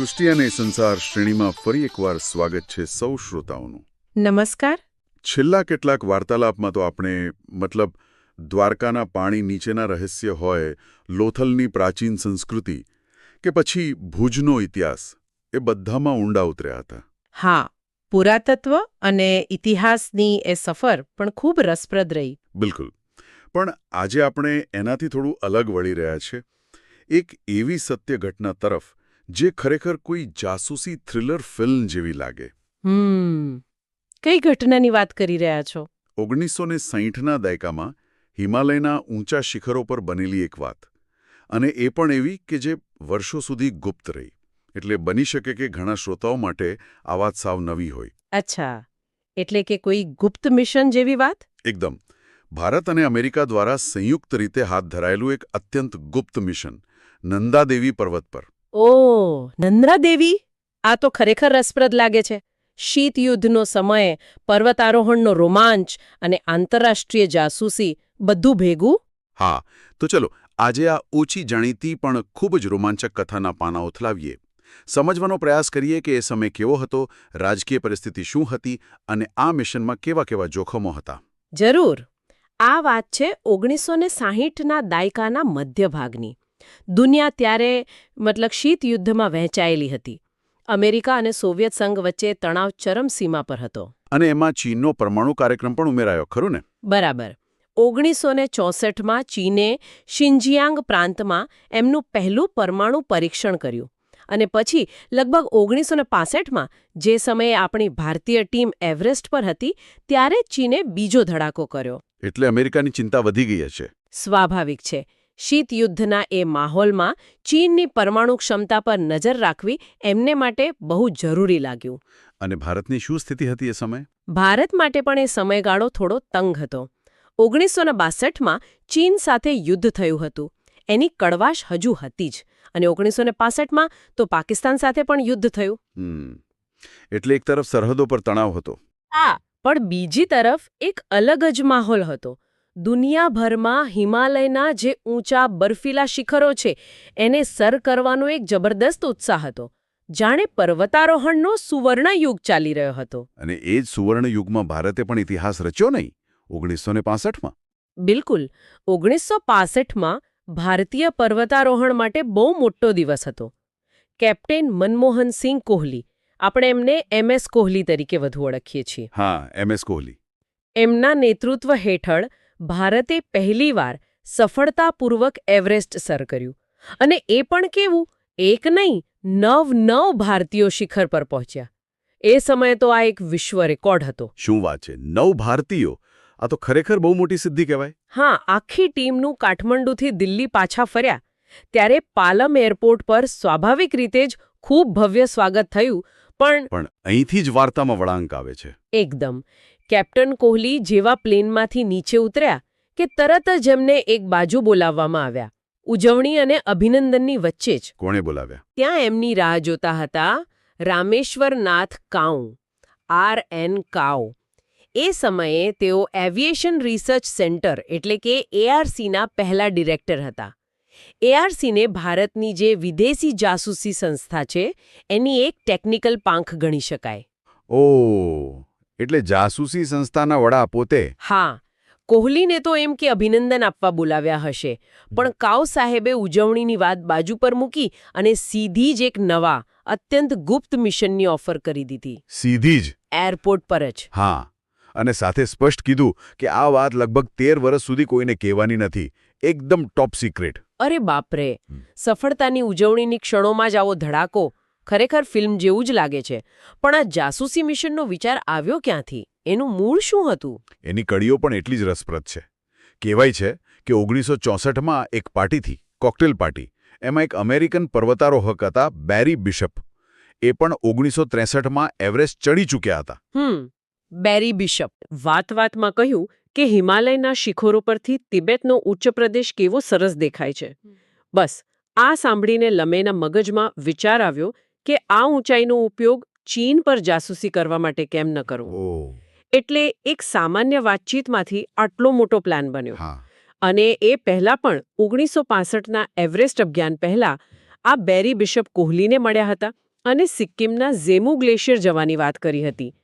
સૃષ્ટિ અને સંસાર શ્રેણીમાં ફરી એકવાર સ્વાગત છે સૌ શ્રોતાઓનું. નમસ્કાર. છેલ્લા કેટલાક વાર્તાલાપમાં તો આપણે મતલબ દ્વારકાના પાણી નીચેના રહસ્ય હોય લોથલની પ્રાચીન સંસ્કૃતિ કે પછી ભુજનો ઇતિહાસ એ બધામાં ઊંડા ઉતર્યા હતા. હા પુરાતત્વ અને ઇતિહાસની એ સફર પણ ખૂબ રસપ્રદ રહી. બિલકુલ. પણ આજે આપણે એનાથી થોડું અલગ વળી રહ્યા છે. એક એવી સત્ય ઘટના તરફ જે ખરેખર કોઈ જાસૂસી થ્રિલર ફિલ્મ જેવી લાગે. હમ. કઈ ઘટનાની વાત કરી રહ્યા છો? ઓગણીસો ને સાહીઠના દાયકામાં હિમાલયના ઊંચા શિખરો પર બનેલી એક વાત. અને એ પણ એવી કે જે વર્ષો સુધી ગુપ્ત રહી. એટલે બની શકે કે ઘણા શ્રોતાઓ માટે આ વાત સાવ નવી હોય. અચ્છા. એટલે કે કોઈ ગુપ્ત મિશન જેવી વાત? એકદમ. ભારત અને અમેરિકા દ્વારા સંયુક્ત રીતે હાથ ધરાયેલું એક અત્યંત ગુપ્ત મિશન નંદાદેવી પર્વત પર. ઓ નંદ્રા દેવી આ તો ખરેખર રસપ્રદ લાગે છે. શીતયુદ્ધનો સમય પર્વતારોહણનો રોમાંચ અને આંતરરાષ્ટ્રીય જાસૂસી બધું ભેગું? હા તો ચલો આજે આ ઓછી જાણીતી પણ ખૂબ જ રોમાંચક કથાના પાના ઉથલાવીએ સમજવાનો પ્રયાસ કરીએ કે એ સમય કેવો હતો રાજકીય પરિસ્થિતિ શું હતી અને આ મિશનમાં કેવા કેવા જોખમો હતા. જરૂર. આ વાત છે ઓગણીસો ને સાહીઠના દાયકાના મધ્યભાગની. દુનિયા ત્યારે મતલબ શીત યુદ્ધમાં વહેંચાયેલી હતી. અમેરિકા અને સોવિયત સંઘ વચ્ચે તણાવ ચરમસીમા પર હતો. અને એમાં ચીનનો પરમાણુ કાર્યક્રમ પણ ઉમેરાયો ખરું ને? બરાબર. ઓગણીસો ને ચોસઠમાં ચીને શિન્જિયાંગ પ્રાંતમાં એમનું પહેલું પરમાણુ પરીક્ષણ કર્યું. અને પછી લગભગ ઓગણીસો ને પાસઠમાં જે સમયે આપણી ભારતીય ટીમ એવરેસ્ટ પર હતી ત્યારે ચીને બીજો ધડાકો કર્યો. એટલે અમેરિકાની ચિંતા વધી ગઈ છે સ્વાભાવિક છે. શીત યુદ્ધના એ માહોલમાં ચીનની પરમાણુ ક્ષમતા પર નજર રાખવી એમને માટે બહુ જરૂરી લાગ્યું. અને ભારતની શું સ્થિતિ હતી એ સમય? ભારત માટે પણ એ સમયગાળો થોડો તંગ હતો. ઓગણીસો બાસઠમાં ચીન સાથે યુદ્ધ થયું હતું. એની કડવાશ હજુ હતી જ. અને ઓગણીસો ને પાસઠમાં તો પાકિસ્તાન સાથે પણ યુદ્ધ થયું. એટલે એક તરફ સરહદો પર તણાવ હતો. હા પણ બીજી તરફ એક અલગ જ માહોલ હતો. દુનિયાભરમાં હિમાલયના જે ઊંચા બર્ફીલા શિખરો છે એને સર કરવાનો એક જબરદસ્ત ઉત્સાહ હતો. જાણે પર્વતારોહણનો સુવર્ણ યુગ ચાલી રહ્યો હતો. અને એ જ સુવર્ણ યુગમાં ભારતે પણ ઇતિહાસ રચ્યો નહીં ઓગણીસો ને પાસઠમાં? બિલકુલ. ઓગણીસો પાસઠમાં ભારતીય પર્વતારોહણ માટે બહુ મોટો દિવસ હતો. કેપ્ટન મનમોહનસિંહ કોહલી આપણે એમને એમએસ કોહલી તરીકે વધુ ઓળખીએ છીએ. હા એમએસ કોહલી. એમના નેતૃત્વ હેઠળ ભારતે પહેલીવાર સફળતાપૂર્વક એવરેસ્ટ સર કર્યું. અને એ પણ કેવું એક નહીં નવ નવ ભારતીયો શિખર પર પહોંચ્યા. એ સમયે તો આ એક વિશ્વ રેકોર્ડ હતો. શું વાત છે? નવ ભારતીયો? આ તો ખરેખર બહુ મોટી સિદ્ધિ કહેવાય. હા આખી ટીમનું કાઠમંડુથી દિલ્હી પાછા ફર્યા. ત્યારે પાલમ એરપોર્ટ પર સ્વાભાવિક રીતે જ ખૂબ ભવ્ય સ્વાગત થયું પણ પણ અહીંથી જ વાર્તામાં વળાંક આવે છે. એકદમ. કેપ્ટન કોહલી જેવા પ્લેનમાંથી નીચે ઉતર્યા કે તરત જ એમને એક બાજુ બોલાવવામાં આવ્યા. ઉજવણી અને અભિનંદનની વચ્ચે જ. કોણે બોલાવ્યા? ત્યાં એમની રાહ જોતા હતા રામેશ્વરનાથ કાઉ આર એન કાઉ. એ સમયે તેઓ એવિએશન રિસર્ચ સેન્ટર એટલે કે એઆરસીના પહેલા ડિરેક્ટર હતા. એઆરસીને ભારતની જે વિદેશી જાસૂસી સંસ્થા છે એની એક ટેકનિકલ પાંખ ગણી શકાય. ઓ એટલે જાસૂસી સંસ્થાના વડા પોતે હા કોહલીને તો એમ કે અભિનંદન આપવા બોલાવ્યા હશે. પણ કાવ સાહેબે ઉજવણીની વાત બાજુ પર મૂકી અને સીધી જ એક નવા અત્યંત ગુપ્ત મિશનની ઓફર કરી દીધી. સીધી જ? એરપોર્ટ પર જ. હા. અને સાથે સ્પષ્ટ કીધું કે આ વાત લગભગ તેર વર્ષ સુધી કોઈને કહેવાની નથી. એકદમ ટોપ સિક્રેટ અરે બાપરે! સફળતાની ઉજવણીની ક્ષણોમાં જ આવો ધડાકો. ખરેખર ફિલ્મ જેવું જ લાગે છે. પણ આ જાસૂસી મિશનનો વિચાર આવ્યો ક્યાંથી? એનું મૂળ શું હતું? એની કડીઓ પણ એટલી જ રસપ્રદ છે. કહેવાય છે કે ઓગણીસો ચોસઠમાં એક પાર્ટીથી કોકટેલ પાર્ટી એમાં એક અમેરિકન પર્વતારોહક હતા બેરી બિશપ. એ પણ ઓગણીસો ત્રેસઠમાં એવરેસ્ટ ચડી ચૂક્યા હતા. હમ બેરી બિશપ. વાત વાતમાં કહ્યું કે હિમાલયના શિખરો પરથી તિબેટનો ઉચ્ચ પ્રદેશ કેવો સરસ દેખાય છે. બસ આ સાંભળીને લમેના મગજમાં વિચાર આવ્યો કે આ ઊંચાઈનો ઉપયોગ ચીન પર જાસૂસી કરવા માટે કેમ ન કરવો? એટલે એક સામાન્ય વાતચીતમાંથી આટલો મોટો પ્લાન બન્યો. અને એ પહેલા પણ ઓગણીસો પાસઠના એવરેસ્ટ અભિયાન પહેલા આ બેરી બિશપ કોહલીને મળ્યા હતા અને સિક્કિમના ઝેમુ ગ્લેશિયર જવાની વાત કરી હતી.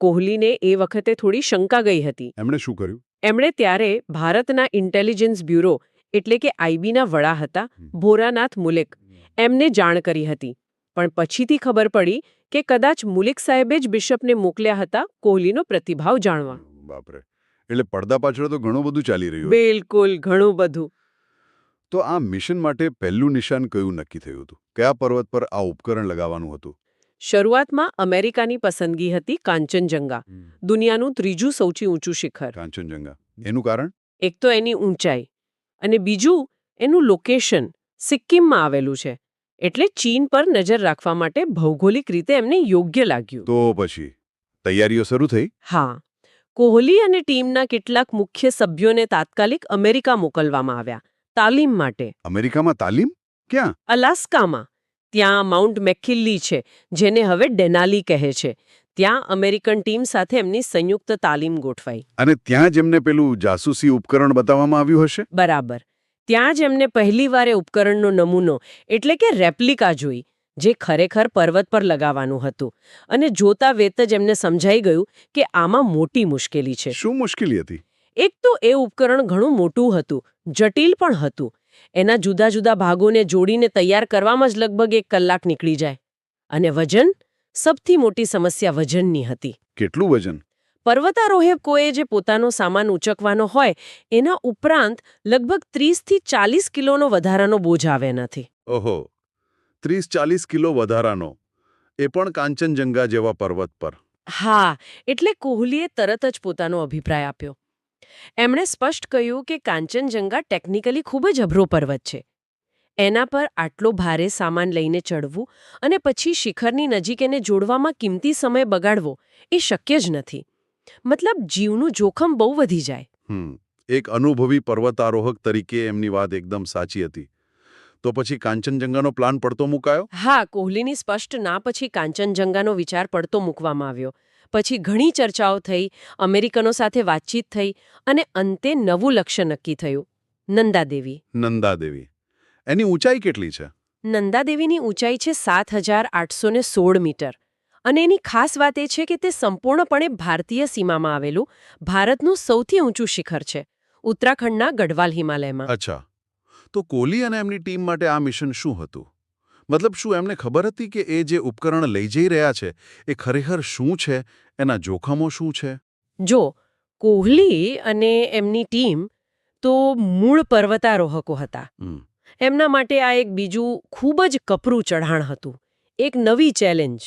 કોહલીને એ વખતે થોડી શંકા ગઈ હતી. એમણે શું કર્યું? એમણે ત્યારે ભારતના ઇન્ટેલિજન્સ બ્યુરો એટલે કે આઈબીના વડા હતા ભોરાનાથ મુલેક. એમને જાણ કરી હતી. પણ પછીથી ખબર પડી કે કદાચ મુલિક સાહેબે જ બિશપને મોકલ્યા હતા કોહલીનો પ્રતિભાવ જાણવા. બાપરે. એટલે પડદા પાછળ તો ઘણું બધું ચાલી રહ્યું. બિલકુલ ઘણું બધું. તો આ મિશન માટે પહેલું નિશાન કયું નક્કી થયું હતું? કયા પર્વત પર આ ઉપકરણ લગાવવાનું હતું? શરૂઆતમાં અમેરિકાની પસંદગી હતી કાંચનજંગા દુનિયાનું ત્રીજું સૌથી ઊંચું શિખર. કાંચનજંગા. એનું કારણ? એક તો એની ઊંચાઈ અને બીજું એનું લોકેશન સિક્કિમમાં આવેલું છે. એટલે ચીન પર નજર રાખવા માટે ભૌગોલિક રીતે એમને યોગ્ય લાગ્યું. તો પછી તૈયારીઓ શરૂ થઈ? હા. કોહલી અને ટીમના કેટલાક મુખ્ય સભ્યોને તાત્કાલિક અમેરિકા મોકલવામાં આવ્યા તાલીમ માટે. અમેરિકામાં તાલીમ? ક્યાં? અલાસ્કામાં. ત્યાં માઉન્ટ મેકિલ્લી છે જેને હવે ડેનાલી કહે છે. ત્યાં અમેરિકન ટીમ સાથે એમની સંયુક્ત તાલીમ ગોઠવાઈ. અને ત્યાં જ એમને પેલું જાસૂસી ઉપકરણ બતાવવામાં આવ્યું હશે? બરાબર. ત્યાં જ એમને પહેલીવારે ઉપકરણનો નમૂનો એટલે કે રેપ્લિકા જોઈ જે ખરેખર પર્વત પર લગાવવાનું હતું. અને જોતા વેત જ એમને સમજાઈ ગયું કે આમાં મોટી મુશ્કેલી છે. શું મુશ્કેલી હતી? એક તો એ ઉપકરણ ઘણું મોટું હતું જટિલ પણ હતું. એના જુદા જુદા ભાગોને જોડીને તૈયાર કરવામાં જ લગભગ એક કલાક નીકળી જાય. અને વજન? સૌથી મોટી સમસ્યા વજનની હતી. કેટલું વજન? પર્વતારોહકોએ જે પોતાનો સામાન ઉચકવાનો હોય એના ઉપરાંત લગભગ ત્રીસથી ચાલીસ કિલોનો વધારાનો બોજ આવે નથી ઓહો ત્રીસ ચાલીસ કિલો વધારાનો. એ પણ કાંચનજંગા જેવા પર્વત પર. હા એટલે કોહલીએ તરત જ પોતાનો અભિપ્રાય આપ્યો. એમણે સ્પષ્ટ કહ્યું કે કાંચનજંગા ટેકનિકલી ખૂબ જ અભરો પર્વત છે. એના પર આટલો ભારે સામાન લઈને ચડવું અને પછી શિખરની નજીક એને જોડવામાં કિંમતી સમય બગાડવો એ શક્ય જ નથી. મતલબ જીવનું જોખમ બહુ વધી જાય. હમ એક અનુભવી પર્વતારોહક તરીકે એમની વાત એકદમ સાચી હતી. તો પછી કાંચનજંગાનો પ્લાન પડતો મુકાયો? હા કોહલીની સ્પષ્ટ ના પછી કાંચનજંગાનો વિચાર પડતો મૂકવામાં આવ્યો. પછી ઘણી ચર્ચાઓ થઈ અમેરિકનો સાથે વાતચીત થઈ અને અંતે નવું લક્ષ્ય નક્કી થયું. નંદાદેવી. નંદાદેવી. એની ઊંચાઈ કેટલી છે? નંદાદેવીની ઊંચાઈ છે સાત હજાર આઠસો સોળ મીટર. અને એની ખાસ વાત એ છે કે તે સંપૂર્ણપણે ભારતીય સીમામાં આવેલું ભારતનું સૌથી ઊંચું શિખર છે ઉત્તરાખંડના ગઢવાલ હિમાલયમાં. અચ્છા. તો કોહલી અને એમની ટીમ માટે આ મિશન શું હતું? મતલબ શું એમને ખબર હતી કે એ જે ઉપકરણ લઈ જઈ રહ્યા છે એ ખરેખર શું છે? એના જોખમો શું છે? જો કોહલી અને એમની ટીમ તો મૂળ પર્વતારોહકો હતા. એમના માટે આ એક બીજું ખૂબ જ કપરું ચઢાણ હતું એક નવી ચેલેન્જ.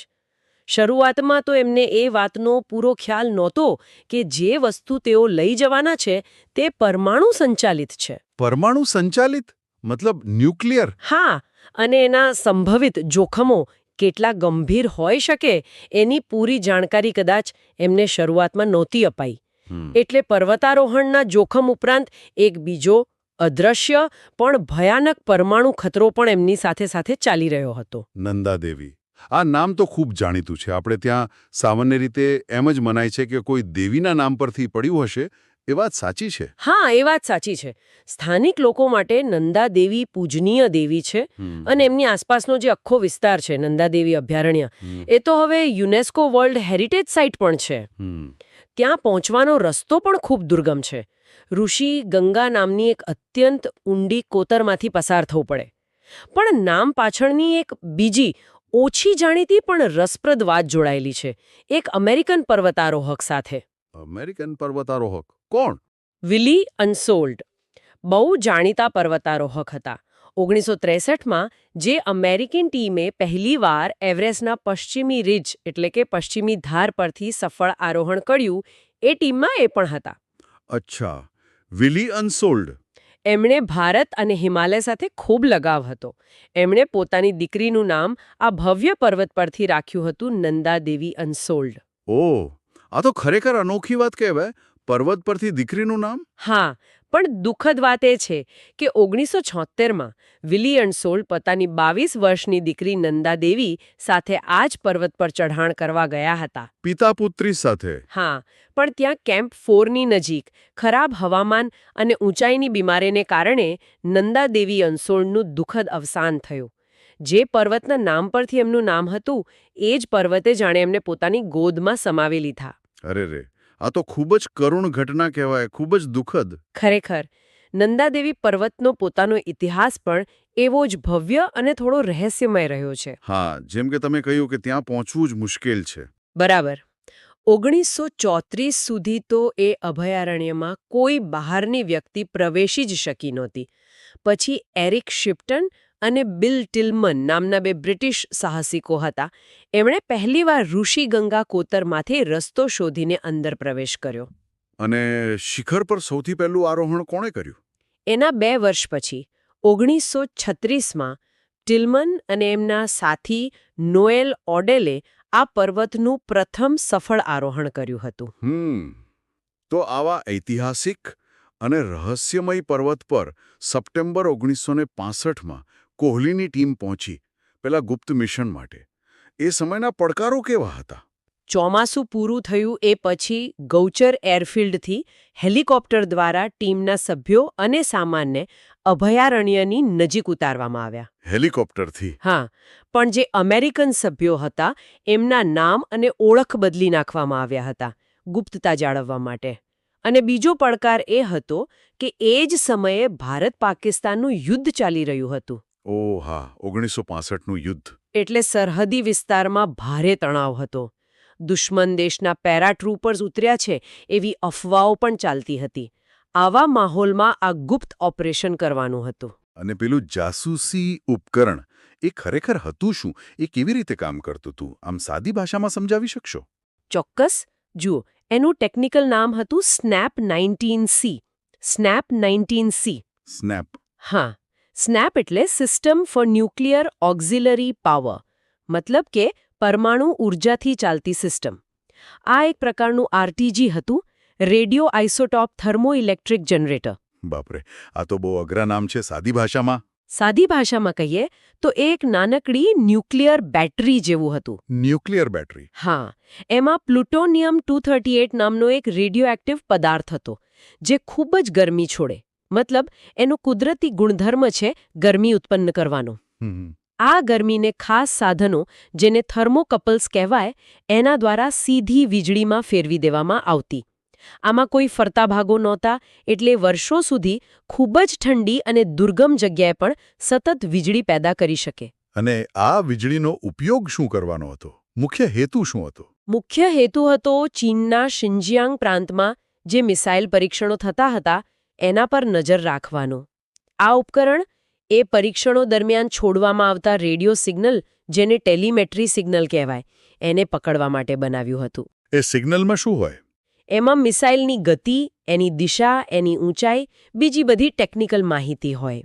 શરૂઆતમાં તો એમને એ વાતનો પૂરો ખ્યાલ નહોતો કે જે વસ્તુ તેઓ લઈ જવાના છે તે પરમાણુ સંચાલિત છે. પરમાણુ સંચાલિત? મતલબ ન્યુક્લિયર? હા અને એના સંભવિત જોખમો કેટલા ગંભીર હોઈ શકે એની પૂરી જાણકારી કદાચ એમને શરૂઆતમાં નહોતી અપાઈ. એટલે પર્વતારોહણના જોખમ ઉપરાંત એક બીજો અદ્રશ્ય પણ ભયાનક પરમાણુ ખતરો પણ એમની સાથે સાથે ચાલી રહ્યો હતો. નંદાદેવી. આ નામ તો ખૂબ જાણીતું છે. આપણે ત્યાં સામાન્ય રીતે એમ જ મનાય છે કે કોઈ દેવીના નામ પરથી પડ્યું હશે એ વાત સાચી છે? હા એ વાત સાચી છે. સ્થાનિક લોકો માટે નંદા દેવી પૂજનીય દેવી છે અને એમની આસપાસનો જે આખો વિસ્તાર છે નંદાદેવી અભયારણ્ય એ તો હવે યુનેસ્કો વર્લ્ડ હેરિટેજ સાઇટ પણ છે. ત્યાં પહોંચવાનો રસ્તો પણ ખૂબ દુર્ગમ છે. ઋષિ ગંગા નામની એક અત્યંત ઊંડી કોતરમાંથી પસાર થવું પડે. પણ નામ પાછળની એક બીજી ઓછી જાણીતી પણ રસપ્રદ વાત જોડાયેલી છે. એક અમેરિકન પર્વતારોહક સાથે. અમેરિકન પર્વતારોહક? કોણ? Willi Unsoeld. બહુ જાણીતા પર્વતારોહક હતા. ઓગણીસો ત્રેસઠમાં જે અમેરિકન ટીમે પહેલીવાર એવરેસ્ટના પશ્ચિમી રિજ એટલે કે પશ્ચિમી ધાર પરથી સફળ આરોહણ કર્યું એ ટીમમાં એ પણ હતા. અચ્છા. Willi Unsoeld. એમણે ભારત અને હિમાલય સાથે ખૂબ લગાવ હતો. એમણે પોતાની દીકરીનું નામ આ ભવ્ય પર્વત પરથી રાખ્યું હતું નંદાદેવી અનસોલ્ડ. ઓહ, આ તો ખરેખર અનોખી વાત કહેવાય. પર્વત પરથી દીકરીનું નામ? હા પણ દુઃખદ વાત એ છે કે ઓગણીસો છોતેરમાં વિલી સોલ પોતાની બાવીસ વર્ષની દીકરી નંદાદેવી સાથે આ જ પર્વત પર ચઢાણ કરવા ગયા હતા. પિતા પુત્રી સાથે? હા પણ ત્યાં કેમ્પ ફોરની નજીક ખરાબ હવામાન અને ઊંચાઈની બીમારીને કારણે નંદાદેવી અંસોળનું દુઃખદ અવસાન થયું. જે પર્વતના નામ પરથી એમનું નામ હતું એ જ પર્વતે જાણે એમને પોતાની ગોદમાં સમાવી લીધા. અરે રે આ તો ખૂબ જ કરુણ ઘટના કહેવાય ખૂબ જ દુઃખદ. ખરેખર નંદાદેવી પર્વતનો પોતાનો ઇતિહાસ પણ એવો જ ભવ્ય અને થોડો રહસ્યમય રહ્યો છે. હા જેમ કે તમે કહ્યું કે ત્યાં પહોંચવું જ મુશ્કેલ છે. બરાબર. ઓગણીસો ચોત્રીસ સુધી તો એ અભયારણ્યમાં કોઈ બહારની વ્યક્તિ પ્રવેશી જ શકી નહોતી. પછી એરિક શિપ્ટન અને બિલ ટિલમન નામના બે બ્રિટિશ સાહસિકો હતા. એમણે પહેલીવાર ઋષિગંગા કોતરમાંથી રસ્તો શોધીને અંદર પ્રવેશ કર્યો. અને શિખર પર સૌથી પહેલું આરોહણ કોણે કર્યું? એના બે વર્ષ પછી ઓગણીસો છત્રીસમાં ટિલમન અને એમના સાથી નોએલ ઓડેલે આ પર્વતનું પ્રથમ સફળ આરોહણ કર્યું હતું. તો આવા ઐતિહાસિક અને રહસ્યમય પર્વત પર સપ્ટેમ્બર ઓગણીસો ને પાસઠમાં કોહલીની ટીમ પહોંચી પેલા ગુપ્ત મિશન માટે. એ સમયના પડકારો કેવા હતા? ચોમાસું પૂરું થયું એ પછી ગૌચર એરફિલ્ડથી હેલિકોપ્ટર દ્વારા ટીમના સભ્યો અને સામાનને અભયારણ્યની નજીક ઉતારવામાં આવ્યા. હેલિકોપ્ટરથી? હા પણ જે અમેરિકન સભ્યો હતા એમના નામ અને ઓળખ બદલી નાખવામાં આવ્યા હતા ગુપ્તતા જાળવવા માટે. અને બીજો પડકાર એ હતો કે એ જ સમયે ભારત પાકિસ્તાનનું યુદ્ધ ચાલી રહ્યું હતું. ઓ હા ઓગણીસો પાસઠનું યુદ્ધ. એટલે સરહદી વિસ્તારમાં ભારે તણાવ હતો. દુશ્મન દેશના પેરાટ્રુપર્સ ઉતર્યા છે એવી અફવાઓ પણ ચાલતી હતી. આવા માહોલમાં આ ગુપ્ત ઓપરેશન કરવાનું હતું. અને પેલું જાસૂસી ઉપકરણ એ ખરેખર હતું શું? એ કેવી રીતે કામ કરતું હતું? આમ સાદી ભાષામાં સમજાવી શકશો? ચોક્કસ. જુઓ એનું ટેકનિકલ નામ હતું SNAP nineteen C. SNAP nineteen C. SNAP. હા. સ્નેપ એટલે system for nuclear auxiliary power મતલબ કે પરમાણુ ઊર્જાથી ચાલતી સિસ્ટમ આ એક પ્રકારનું આરટીજી હતું રેડિયો આઇસોટોપ થર્મોઇલેક્ટ્રિક જનરેટર. બાપરે આ તો બહુ અઘરા નામ છે સાદી ભાષામાં. સાદી ભાષામાં કહીએ તો એક નાનકડી ન્યુક્લિયર બેટરી જેવું હતું. ન્યુક્લિયર બેટરી હા એમાં પ્લુટોનિયમ ટુ નામનો એક રેડિયોએક્ટિવ પદાર્થ હતો જે ખૂબ જ ગરમી છોડે. મતલબ એનો કુદરતી ગુણધર્મ છે ગરમી ઉત્પન્ન કરવાનો. આ ગરમીને ખાસ સાધનો જેને થર્મોકપલ્સ કહેવાય એના દ્વારા સીધી વીજળીમાં ફેરવી દેવામાં આવતી. આમાં કોઈ ફરતા ભાગો નહોતા એટલે વર્ષો સુધી ખૂબ જ ઠંડી અને દુર્ગમ જગ્યાએ પણ સતત વીજળી પેદા કરી શકે. અને આ વીજળીનો ઉપયોગ શું કરવાનો હતો? મુખ્ય હેતુ શું હતો? મુખ્ય હેતુ હતો ચીનના શિન્જિયાંગ પ્રાંતમાં જે મિસાઇલ પરીક્ષણો થતા હતા એના પર નજર રાખવાનો. આ ઉપકરણ એ પરીક્ષણો દરમિયાન છોડવામાં આવતા રેડિયો સિગ્નલ જેને ટેલિમેટ્રી સિગ્નલ કહેવાય એને પકડવા માટે બનાવ્યું હતું. એ સિગ્નલમાં શું હોય? એમાં મિસાઇલની ગતિ એની દિશા એની ઊંચાઈ બીજી બધી ટેકનિકલ માહિતી હોય.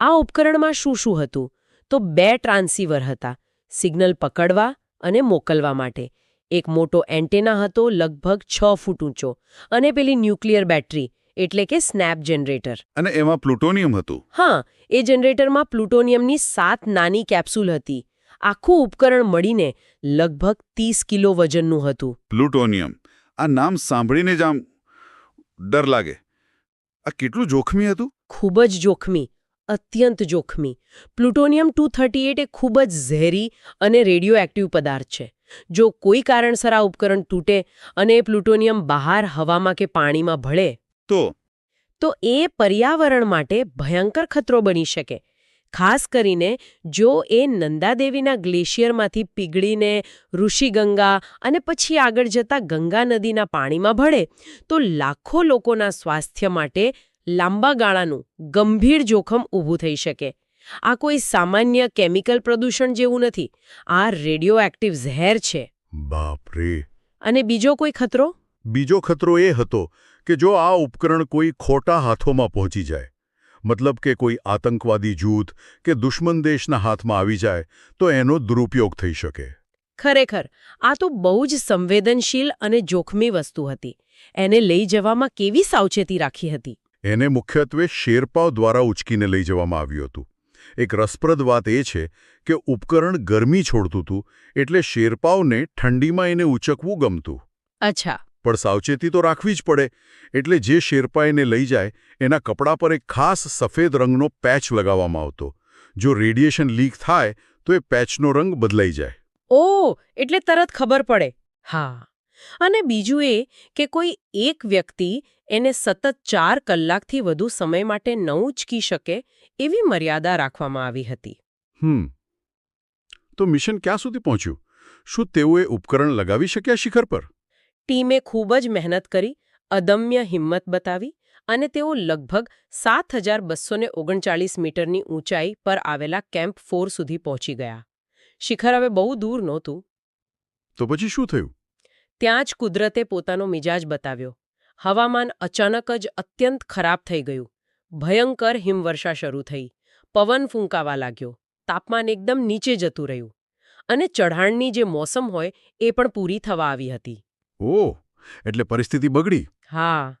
આ ઉપકરણમાં શું શું હતું? તો બે ટ્રાન્સીવર હતા સિગ્નલ પકડવા અને મોકલવા માટે. એક મોટો એન્ટેના હતો લગભગ છ ફૂટ ઊંચો અને પેલી ન્યુક્લિયર બેટરી એટલે કે સ્નેપ જનરેટર. અને એમાં પ્લુટોનિયમ હતું. હા એ જનરેટરમાં પ્લુટોનિયમની સાત નાની કેપ્સ્યુલ હતી. આખું ઉપકરણ મળીને લગભગ ત્રીસ કિલો વજનનું હતું. પ્લુટોનિયમ. આ નામ સાંભળીને જ આમ ડર લાગે. આ કેટલું જોખમી હતું? ખૂબ જ જોખમી. અત્યંત જોખમી. પ્લુટોનિયમ ટુ થર્ટી એટ એ ખૂબ જ ઝેરી અને રેડિયોએક્ટિવ પદાર્થ છે. જો કોઈ કારણસર આ ઉપકરણ તૂટે અને એ પ્લુટોનિયમ બહાર હવામાં કે પાણીમાં ભળે તો? તો એ પર્યાવરણ માટે ભયંકર ખતરો બની શકે. ખાસ કરીને જો એ નંદાદેવીના ગ્લેશિયરમાંથી પીગળીને ઋષિગંગા અને પછી આગળ જતા ગંગા નદીના પાણીમાં ભળે તો લાખો લોકોના સ્વાસ્થ્ય માટે લાંબા ગાળાનું ગંભીર જોખમ ઊભું થઈ શકે. આ કોઈ સામાન્ય કેમિકલ પ્રદૂષણ જેવું નથી. આ રેડિયોએક્ટિવ ઝેર છે. બાપરે! અને બીજો કોઈ ખતરો? બીજો ખતરો એ હતો કે જો આ ઉપકરણ કોઈ ખોટા હાથોમાં પહોંચી જાય મતલબ કે કોઈ આતંકવાદી જૂથ કે દુશ્મન દેશના હાથમાં આવી જાય તો એનો દુરુપયોગ થઈ શકે. ખરેખર આ તો બહુ જ સંવેદનશીલ અને જોખમી વસ્તુ હતી. એને લઈ જવામાં કેવી સાવચેતી રાખી હતી? એને મુખ્યત્વે શેરપાવ દ્વારા ઉચકીને લઈ જવામાં આવ્યું હતું. એક રસપ્રદ વાત એ છે કે ઉપકરણ ગરમી છોડતું હતું એટલે શેરપાવને ઠંડીમાં એને ઉચકવું ગમતું. અચ્છા. પણ સાવચેતી તો રાખવી જ પડે. એટલે જે શેરપા એને લઈ જાય એના કપડા પર એક ખાસ સફેદ રંગનો પેચ લગાવવામાં આવતો. જો રેડિયેશન લીક થાય તો એ પેચનો રંગ બદલાઈ જાય. ઓ એટલે તરત ખબર પડે. હા. અને બીજું એ કે કોઈ એક વ્યક્તિ એને સતત ચાર કલાકથી વધુ સમય માટે ન ઉચકી શકે એવી મર્યાદા રાખવામાં આવી હતી. હમ. તો મિશન ક્યાં સુધી પહોંચ્યું? શું તેઓએ ઉપકરણ લગાવી શક્યા શિખર પર? ટીમે ખૂબ જ મહેનત કરી અદમ્ય હિંમત બતાવી અને તેઓ લગભગ સાત હજાર બસોને ઓગણચાળીસ મીટરની ઊંચાઈ પર આવેલા કેમ્પ ફોર સુધી પહોંચી ગયા. શિખર હવે બહુ દૂર નહોતું. તો પછી શું થયું? ત્યાં જ કુદરતે પોતાનો મિજાજ બતાવ્યો. હવામાન અચાનક જ અત્યંત ખરાબ થઈ ગયું. ભયંકર હિમવર્ષા શરૂ થઈ. પવન ફૂંકાવા લાગ્યો. તાપમાન એકદમ નીચે જતું રહ્યું. અને ચઢાણની જે મોસમ હોય એ પણ પૂરી થવા આવી હતી. ઓહ એટલે પરિસ્થિતિ બગડી. હા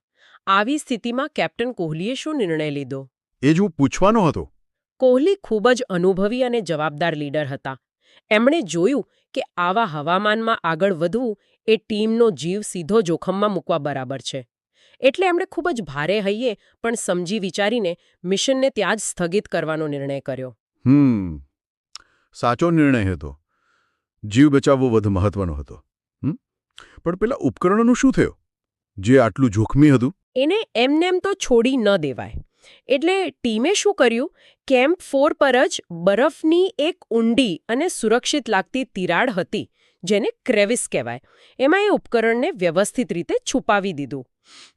આવી સ્થિતિમાં કેપ્ટન કોહલીએ શું નિર્ણય લીધો? એ જ હું પૂછવાનો હતો. કોહલી ખૂબ જ અનુભવી અને જવાબદાર લીડર હતા. એમણે જોયું કે આવા હવામાનમાં આગળ વધવું એ ટીમનો જીવ સીધો જોખમમાં મૂકવા બરાબર છે. એટલે એમણે ખૂબ જ ભારે હૈયે પણ સમજી વિચારીને મિશનને ત્યાં જ સ્થગિત કરવાનો નિર્ણય કર્યો. હમ સાચો નિર્ણય હતો. જીવ બચાવવો વધુ મહત્વનો હતો. પણ પેલા ઉપકરણોનું શું થયું? જે આટલું જોખમી હતું? એને એમનેમ તો છોડી ન દેવાય. એટલે ટીમે શું કર્યું? કેમ્પ ફોર પર જ બરફની એક ઊંડી અને સુરક્ષિત લાગતી તિરાડ હતી. જેને ક્રેવિસ કહેવાય. એમાં એ ઉપકરણને વ્યવસ્થિત રીતે છુપાવી દીધું.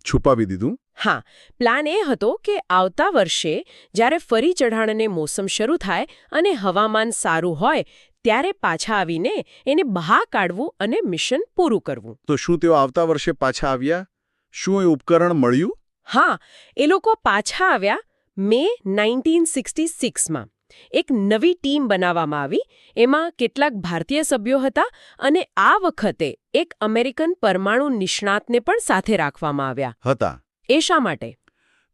છુપાવી દીધું? હા પ્લાન એ હતો કે આવતા વર્ષે જ્યારે ફરી ચઢાણને મોસમ શરૂ થાય અને હવામાન સારું હોય ત્યારે પાછા આવીને એને બહાર કાઢવું અને મિશન પૂરું કરવું. તો શું તેઓ આવતા વર્ષે પાછા આવ્યા? શું એ ઉપકરણ મળ્યું? હા એ લોકો પાછા આવ્યા મે નાઇન્ટીન સિક્સટી સિક્સમાં. એક નવી ટીમ બનાવવામાં આવી. એમાં કેટલાક ભારતીય સભ્યો હતા અને આ વખતે એક અમેરિકન પરમાણુ નિષ્ણાતને પણ સાથે રાખવામાં આવ્યા. હતા. એ શા માટે?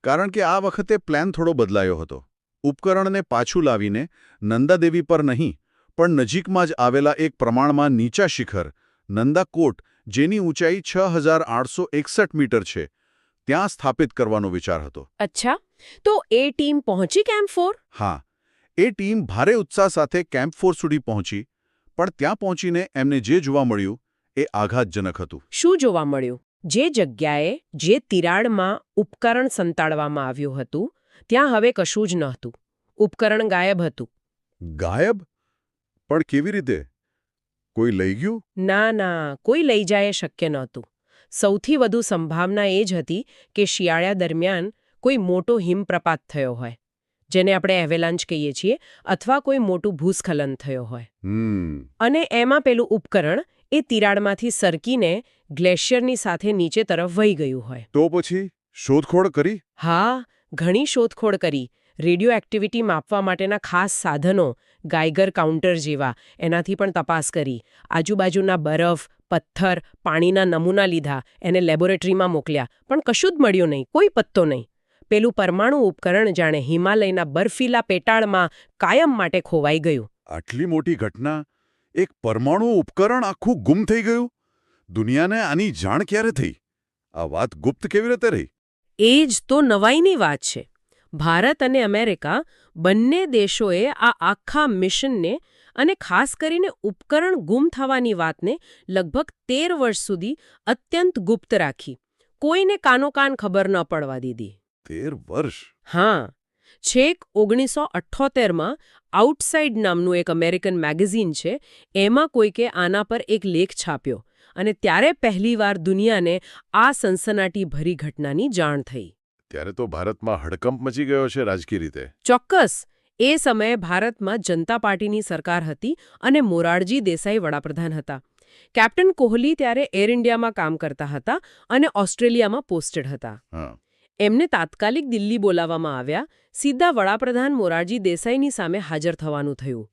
કારણ કે આ વખતે પ્લાન થોડો બદલાયો હતો. ઉપકરણને પાછું લાવીને નંદાદેવી પર નહીં પણ નજીકમાં જ આવેલા એક પ્રમાણમાં નીચા શિખર નંદાકોટ જેની ઊંચાઈ છ હજાર આઠસો એકસઠ મીટર છે ત્યાં સ્થાપિત કરવાનો વિચાર હતો. અચ્છા. તો એ ટીમ પહોંચી કેમ્પ ફોર? હા. એ ટીમ ભારે ઉત્સાહ સાથે કેમ્પ ફોર સુધી પહોંચી પણ ત્યાં પહોંચીને એમને જે જોવા મળ્યું એ આઘાતજનક હતું. શું જોવા મળ્યું? જે જગ્યાએ જે તિરાડમાં ઉપકરણ સંતાડવામાં આવ્યું હતું ત્યાં હવે કશું જ નહોતું. ઉપકરણ ગાયબ હતું. ગાયબ? પણ કેવી રીતે? કોઈ લઈ ગયું? ના ના કોઈ લઈ જાય એ શક્ય નહોતું. સૌથી વધુ સંભાવના એ જ હતી કે શિયાળા દરમિયાન કોઈ મોટો હિમપ્રપાત થયો હોય. જેને આપણે એવેલાન્ચ કહીએ છીએ અથવા કોઈ મોટું ભૂસ્ખલન થયો હોય. અને એમાં પેલું ઉપકરણ એ તિરાડમાંથી સરકીને ગ્લેશિયરની સાથે નીચે તરફ વહી ગયું હોય. તો પછી શોધખોળ કરી? હા ઘણી શોધખોળ કરી. રેડિયો એક્ટિવિટી માપવા માટેના ખાસ સાધનો ગાયગર કાઉન્ટર જેવા એનાથી પણ તપાસ કરી. આજુબાજુના બરફ પથ્થર પાણીના નમૂના લીધા એને લેબોરેટરીમાં મોકલ્યા. પણ કશું જ મળ્યું નહીં કોઈ પત્તો નહીં. પેલું પરમાણુ ઉપકરણ જાણે હિમાલયના બર્ફીલા પેટાળમાં કાયમ માટે ખોવાઈ ગયું. આટલી મોટી ઘટના? એક પરમાણુ ઉપકરણ આખું ગુમ થઈ ગયું? દુનિયાને આની જાણ ક્યારે થઈ? આ વાત ગુપ્ત કેવી રીતે રહી? એ જ તો નવાઈની વાત છે. ભારત અને અમેરિકા બંને દેશોએ આ આખા મિશનને અને ખાસ કરીને ઉપકરણ ગુમ થવાની વાતને લગભગ તેર વર્ષ સુધી અત્યંત ગુપ્ત રાખી. કોઈને કાનોકાન ખબર ન પડવા દીધી. તેર વર્ષ. હા. છેક ઓગણીસો અઠ્ઠોતેરમાં આઉટસાઇડ નામનું એક અમેરિકન મેગેઝિન છે એમાં કોઈકે આના પર એક લેખ છાપ્યો અને ત્યારે પહેલીવાર દુનિયાને આ સનસનાટી ભરી ઘટનાની જાણ થઈ. ત્યારે તો ભારતમાં હડકંપ મચી ગયો છે રાજકીય રીતે. ચોક્કસ. એ સમયે ભારતમાં જનતા પાર્ટીની સરકાર હતી અને મોરારજી દેસાઈ વડાપ્રધાન હતા. કેપ્ટન કોહલી ત્યારે એર ઇન્ડિયામાં કામ કરતા હતા અને ઓસ્ટ્રેલિયામાં પોસ્ટેડ હતા. હા. એમને તાત્કાલિક દિલ્હી બોલાવવામાં આવ્યા સીધા વડાપ્રધાન મોરારજી દેસાઈની સામે હાજર થવાનું થયું.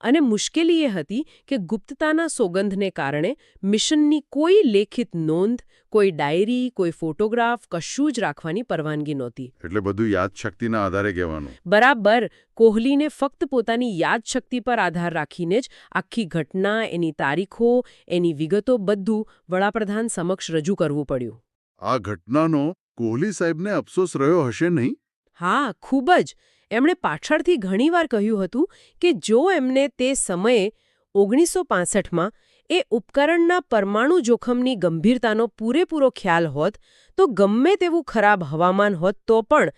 અને મુશ્કેલી એ હતી કે ગુપ્તતાના સોગંધને કારણે મિશનની કોઈ લેખિત નોંધ કોઈ ડાયરી કોઈ ફોટોગ્રાફ કશું જ રાખવાની પરવાનગી નહોતી. એટલે બધું યાદશક્તિના આધારે કહેવાનું? બરાબર કોહલીને ફક્ત પોતાની યાદશક્તિ પર આધાર રાખીને જ આખી ઘટના એની તારીખો એની વિગતો બધું વડાપ્રધાન સમક્ષ રજૂ કરવું પડ્યું. આ ઘટનાનો કોહલી સાહેબને અફસોસ રહ્યો હશે નહીં? હા ખૂબ જ. એમણે પાછળથી ઘણીવાર કહ્યું હતું કે જો એમને તે સમયે ઓગણીસો પાસઠમાં એ ઉપકરણના પરમાણુ જોખમની ગંભીરતાનો પૂરેપૂરો ખ્યાલ હોત તો ગમે તેવું ખરાબ હવામાન હોત તો પણ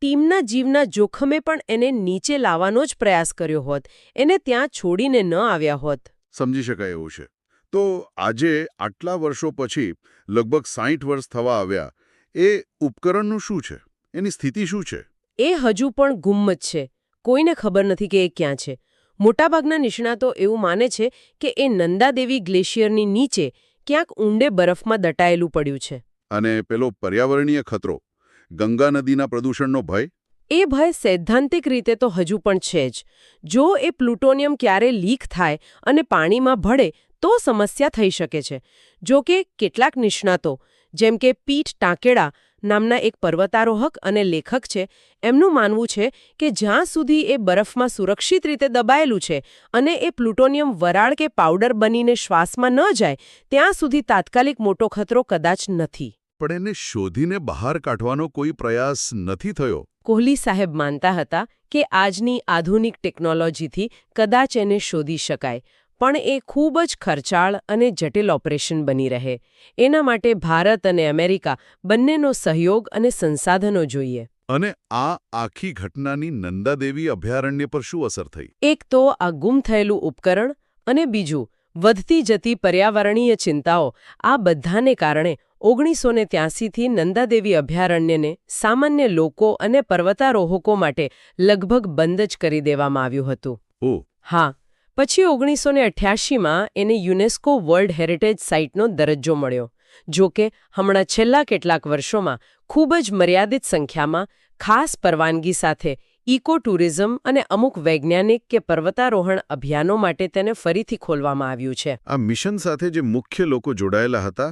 ટીમના જીવના જોખમે પણ એને નીચે લાવવાનો જ પ્રયાસ કર્યો હોત. એને ત્યાં છોડીને ન આવ્યા હોત. સમજી શકાય એવું છે. તો આજે આટલા વર્ષો પછી લગભગ સાહીઠ વર્ષ થવા આવ્યા. એ ઉપકરણનું શું છે? એની સ્થિતિ શું છે? એ હજુ પણ ગુમ્મત છે. કોઈને ખબર નથી કે એ ક્યાં છે. મોટાભાગના નિષ્ણાતો એવું માને છે કે એ નંદાદેવી ગ્લેશિયરની નીચે ક્યાંક ઊંડે બરફમાં દટાયેલું પડ્યું છે. અને પેલો પર્યાવરણીય ખતરો ગંગા નદીના પ્રદૂષણનો ભય? એ ભય સૈદ્ધાંતિક રીતે તો હજુ પણ છે જ. જો એ પ્લુટોનિયમ ક્યારે લીક થાય અને પાણીમાં ભળે તો સમસ્યા થઈ શકે છે. જો કે કેટલાક નિષ્ણાતો જેમ કે પીઠ ટાંકેડા નામના એક પર્વતારોહક અને લેખક છે એમનું માનવું છે કે જ્યાં સુધી એ બરફમાં સુરક્ષિત રીતે દબાયેલું છે અને એ પ્લુટોનિયમ વરાળ કે પાવડર બનીને શ્વાસમાં ન જાય ત્યાં સુધી તાત્કાલિક મોટો ખતરો કદાચ નથી. પણ એને શોધીને બહાર કાઢવાનો કોઈ પ્રયાસ નથી થયો. કોહલી સાહેબ માનતા હતા કે આજની આધુનિક ટેકનોલોજીથી કદાચ એને શોધી શકાય. પણ એ ખૂબ જ ખર્ચાળ અને જટિલ ઓપરેશન બની રહે. એના માટે ભારત અને અમેરિકા બંનેનો સહયોગ અને સંસાધનો જોઈએ. અને આ આખી ઘટનાની નંદાદેવી અભયારણ્ય પર શું અસર થઈ? એક તો આ ગુમ થયેલું ઉપકરણ અને બીજું વધતી જતી પર્યાવરણીય ચિંતાઓ આ બધાને કારણે ઓગણીસો ને ત્યાસીથી નંદાદેવી અભયારણ્યને સામાન્ય લોકો અને પર્વતારોહકો માટે લગભગ બંધ જ કરી દેવામાં આવ્યું હતું. ઓ. હા પછી ઓગણીસો ને અઠ્યાસીમાં એને યુનેસ્કો વર્લ્ડ હેરિટેજ સાઇટનો દરજ્જો મળ્યો, જો કે હમણાં છેલ્લા કેટલાક વર્ષોમાં ખૂબ જ મર્યાદિત સંખ્યામાં ખાસ પરવાનગી સાથે ઇકો ટુરિઝમ અને અમુક વૈજ્ઞાનિક કે પર્વતારોહણ અભિયાનો માટે તેને ફરીથી ખોલવામાં આવ્યું છે. આ મિશન સાથે જે મુખ્ય લોકો જોડાયેલા હતા,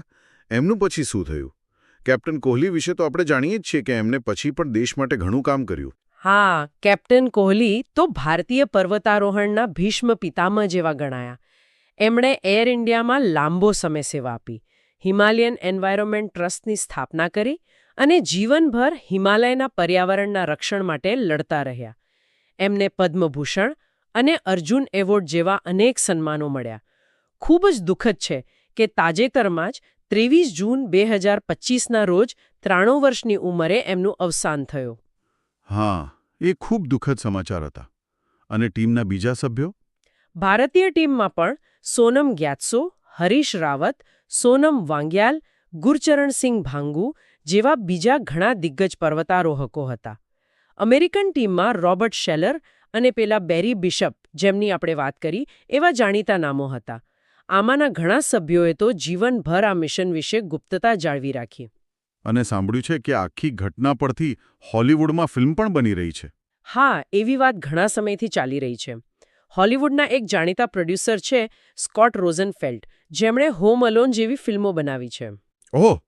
એમનું પછી શું થયું? કેપ્ટન કોહલી વિશે તો આપણે જાણીએ જ છીએ કે એમને પછી પણ દેશ માટે ઘણું કામ કર્યું. હા, કેપ્ટન કોહલી તો ભારતીય પર્વતારોહણના ભીષ્મ પિતામહ જેવા ગણાયા. એમણે એર ઇન્ડિયામાં લાંબો સમય સેવા આપી. હિમાલયન એન્વાયરમેન્ટ ટ્રસ્ટની સ્થાપના કરી અને જીવનભર હિમાલયના પર્યાવરણના રક્ષણ માટે લડતા રહ્યા. એમને પદ્મભૂષણ અને અર્જુન એવોર્ડ જેવા અનેક સન્માનો મળ્યા. ખૂબ જ દુઃખદ છે કે તાજેતરમાં જ ત્રેવીસ જૂન બે હજાર પચીસના રોજ ત્રાણું વર્ષની ઉંમરે એમનું અવસાન થયું. હા, એ ખૂબ દુઃખદ સમાચાર હતા. અને ટીમના બીજા સભ્યો? ભારતીય ટીમમાં પણ સોનમ ગ્યાત્સો, હરીશ રાવત, સોનમ વાંગ્યાલ ગુરચરણસિંહ ભાંગુ જેવા બીજા ઘણા દિગ્ગજ પર્વતારોહકો હતા. અમેરિકન ટીમમાં રોબર્ટ શેલર અને પેલા બેરી બિશપ જેમની આપણે વાત કરી એવા જાણીતા નામો હતા. આમાંના ઘણા સભ્યોએ તો જીવનભર આ મિશન વિશે ગુપ્તતા જાળવી રાખી. અને સાંભળ્યું છે કે આખી ઘટના પરથી હોલિવૂડમાં ફિલ્મ પણ બની રહી છે. હા એવી વાત ઘણા સમયથી ચાલી રહી છે. હોલિવૂડના એક જાણીતા પ્રોડ્યુસર છે સ્કોટ રોઝનફેલ્ડ જેમણે હોમ અલોન જેવી ફિલ્મો બનાવી છે. ઓહ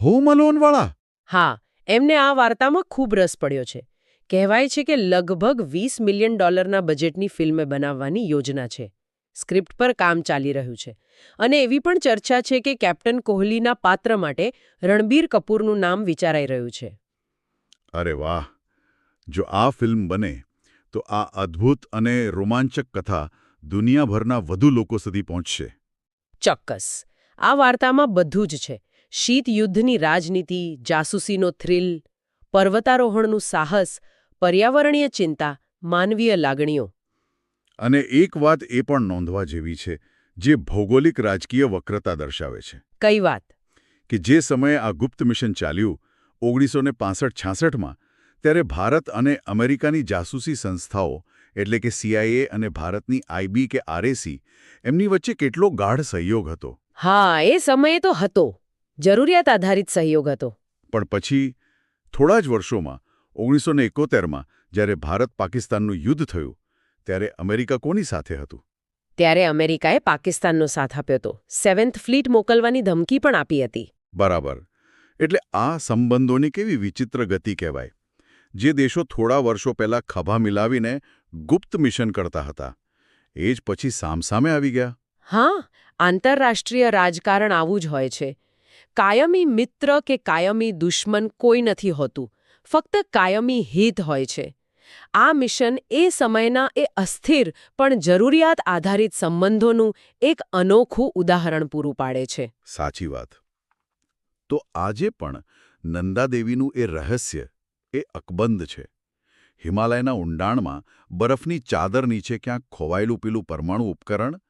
હોમ અલોનવાળા? હા એમને આ વાર્તામાં ખૂબ રસ પડ્યો છે. કહેવાય છે કે લગભગ વીસ મિલિયન ડોલરના બજેટની ફિલ્મ બનાવવાની યોજના છે. સ્ક્રિપ્ટ પર કામ ચાલી રહ્યું છે. અને એવી પણ ચર્ચા છે કે કેપ્ટન કોહલીના પાત્ર માટે રણબીર કપૂરનું નામ વિચારાઈ રહ્યું છે. અરે વાહ! જો આ ફિલ્મ બને તો આ અદ્ભુત અને રોમાંચક કથા દુનિયાભરના વધુ લોકો સુધી પહોંચશે. ચોક્કસ. આ વાર્તામાં બધું જ છે. શીત યુદ્ધની રાજનીતિ જાસૂસીનો થ્રિલ પર્વતારોહણનું સાહસ પર્યાવરણીય ચિંતા માનવીય લાગણીઓ. અને એક વાત એ પણ નોંધવા જેવી છે જે ભૌગોલિક રાજકીય વક્રતા દર્શાવે છે. કઈ વાત? કે જે સમયે આ ગુપ્ત મિશન ચાલ્યું ઓગણીસો ને પાસઠ છાસઠમાં ત્યારે ભારત અને અમેરિકાની જાસૂસી સંસ્થાઓ એટલે કે સીઆઈએ અને ભારતની આઈબી કે આરએસી એમની વચ્ચે કેટલો ગાઢ સહયોગ હતો. હા એ સમયે તો હતો. જરૂરિયાત આધારિત સહયોગ હતો. પણ પછી થોડા જ વર્ષોમાં ઓગણીસો ને એકોતેરમાં જ્યારે ભારત પાકિસ્તાનનું યુદ્ધ થયું ત્યારે અમેરિકા કોની સાથે હતું? ત્યારે અમેરિકાએ પાકિસ્તાનનો સાથ આપ્યો હતો. સેવન્થ ફ્લીટ મોકલવાની ધમકી પણ આપી હતી. બરાબર. એટલે આ સંબંધોની કેવી વિચિત્ર ગતિ કહેવાય? જે દેશો થોડા વર્ષો પહેલા ખભા મિલાવીને ગુપ્ત મિશન કરતા હતા. એ જ પછી સામસામે આવી ગયા. હા આંતરરાષ્ટ્રીય રાજકારણ આવું જ હોય છે. કાયમી મિત્ર કે કાયમી દુશ્મન કોઈ નથી હોતું. ફક્ત કાયમી હિત હોય છે. આ મિશન એ સમયના એ અસ્થિર પણ જરૂરિયાત આધારિત સંબંધોનું એક અનોખું ઉદાહરણ પૂરું પાડે છે. સાચી વાત. તો આજે પણ નંદાદેવીનું એ રહસ્ય એ અકબંધ છે. હિમાલયના ઊંડાણમાં બરફની ચાદર નીચે ક્યાંક ખોવાયેલું પેલું પરમાણુ ઉપકરણ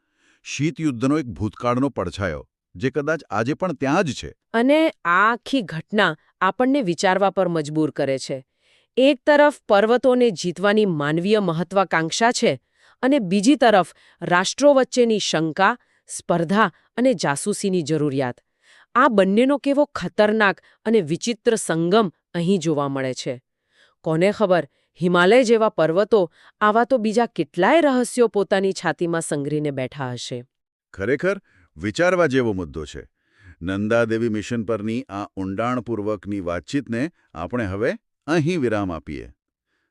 શીતયુદ્ધનો એક ભૂતકાળનો પડછાયો જે કદાચ આજે પણ ત્યાં જ છે. અને આ આખી ઘટના આપણને વિચારવા પર મજબૂર કરે છે. એક તરફ પર્વતોને જીતવાની માનવીય મહત્વાકાંક્ષા છે અને બીજી તરફ રાષ્ટ્રો વચ્ચેની શંકા, સ્પર્ધા અને જાસૂસીની જરૂરિયાત. આ બંનેનો કેવો ખતરનાક અને વિચિત્ર સંગમ અહીં જોવા મળે છે. કોને ખબર, હિમાલય જેવા પર્વતો આવા તો બીજા કેટલાય રહસ્યો પોતાની છાતીમાં સંઘરીને બેઠા હશે. ખરેખર, વિચારવા જેવો મુદ્દો છે. નંદાદેવી મિશન પરની આ ઊંડાણપૂર્વકની વાતચીતને આપણે હવે અહીં વિરામ આપીએ.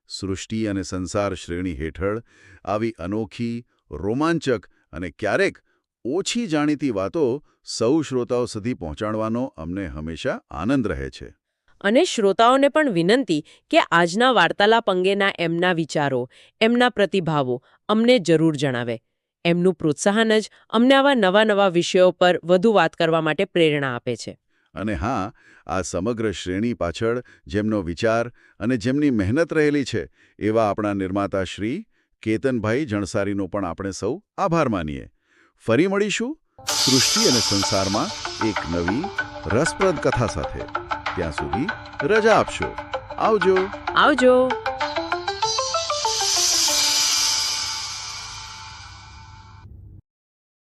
સૃષ્ટિ અને સંસાર શ્રેણી હેઠળ આવી અનોખી, રોમાંચક અને ક્યારેક ઓછી જાણીતી વાતો સૌ શ્રોતાઓ સુધી પહોંચાડવાનો અમને હંમેશા આનંદ રહે છે. અને શ્રોતાઓને પણ વિનંતી કે આજના વાર્તાલાપ અંગેના એમના વિચારો, એમના પ્રતિભાવો અમને જરૂર જણાવે. એમનું પ્રોત્સાહન જ અમને આવા નવા નવા વિષયો પર વધુ વાત કરવા માટે પ્રેરણા આપે છે. અને હા, આ સમગ્ર શ્રેણી પાછળ જેમનો વિચાર અને જેમની મહેનત રહેલી છે, એવા આપણા નિર્માતા શ્રી કેતનભાઈ જણસારીનો પણ આપણે સૌ આભાર માનીએ. ફરી મળીશું સૃષ્ટિ અને સંસારમાં એક નવી રસપ્રદ કથા સાથે. ત્યાં સુધી રજા આપશો. આવજો. આવજો.